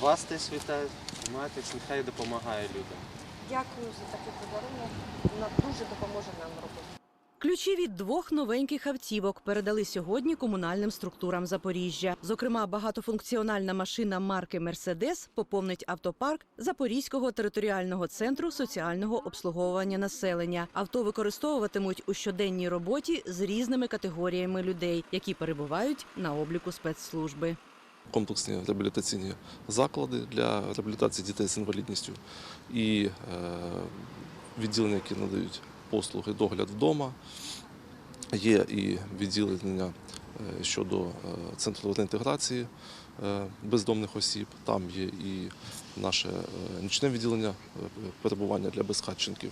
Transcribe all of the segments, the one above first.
Вас теж вітаю. Тримайтесь, нехай допомагає людям. Дякую за такий подарунок. Вона дуже допоможе нам робити. Ключі від двох новеньких автівок передали сьогодні комунальним структурам Запоріжжя. Зокрема, багатофункціональна машина марки Мерседес поповнить автопарк Запорізького територіального центру соціального обслуговування населення. Авто використовуватимуть у щоденній роботі з різними категоріями людей, які перебувають на обліку спецслужби. Комплексні реабілітаційні заклади для реабілітації дітей з інвалідністю і е, відділення, які надають послуги догляд вдома. Є і відділення е, щодо е, центру реінтеграції бездомних осіб. Там є і наше нічне відділення перебування для безхатченків.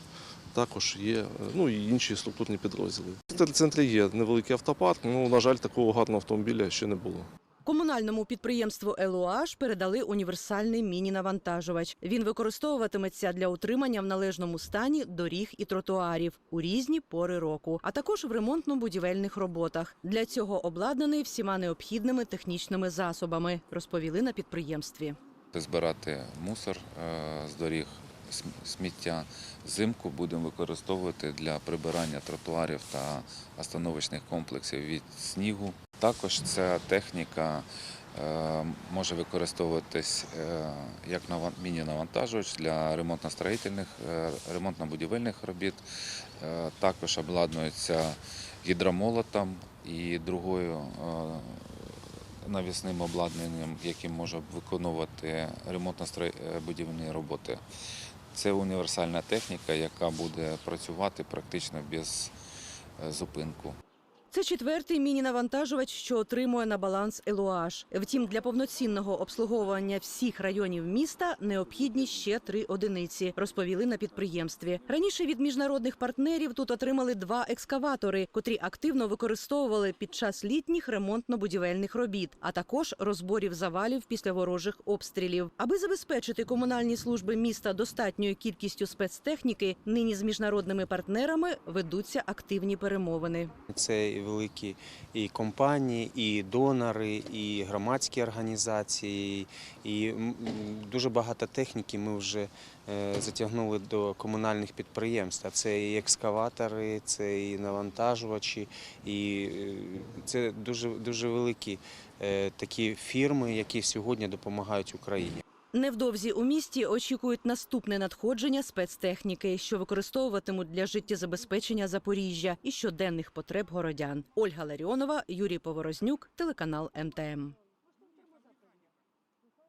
Також є ну, і інші структурні підрозділи. В центрі є невеликий автопарк, ну, на жаль, такого гарного автомобіля ще не було. Комунальному підприємству «ЕЛУАЖ» передали універсальний міні-навантажувач. Він використовуватиметься для утримання в належному стані доріг і тротуарів у різні пори року, а також в ремонтно-будівельних роботах. Для цього обладнаний всіма необхідними технічними засобами, розповіли на підприємстві. збирати мусор е, з доріг, сміття. Взимку будемо використовувати для прибирання тротуарів та остановочних комплексів від снігу. Також ця техніка е, може використовуватись е, як міні-навантажувач для ремонтно-строїтельних, е, ремонтно-будівельних робіт. Також обладнується гідромолотом і другою навісним обладнанням, яким може виконувати ремонтно-будівельні роботи. Це універсальна техніка, яка буде працювати практично без зупинку. Це четвертий міні-навантажувач, що отримує на баланс «ЕЛУАЖ». Втім, для повноцінного обслуговування всіх районів міста необхідні ще три одиниці, розповіли на підприємстві. Раніше від міжнародних партнерів тут отримали два екскаватори, котрі активно використовували під час літніх ремонтно-будівельних робіт, а також розборів завалів після ворожих обстрілів. Аби забезпечити комунальні служби міста достатньою кількістю спецтехніки, нині з міжнародними партнерами ведуться активні перемовини. Це великі і компанії, і донори, і громадські організації, і дуже багато техніки ми вже е, затягнули до комунальних підприємств. Це і екскаватори, це і навантажувачі, і е, це дуже, дуже великі е, такі фірми, які сьогодні допомагають Україні. Невдовзі у місті очікують наступне надходження спецтехніки, що використовуватимуть для життєзабезпечення Запоріжжя і щоденних потреб городян. Ольга Ларіонова, Юрій Поворознюк, телеканал МТМ.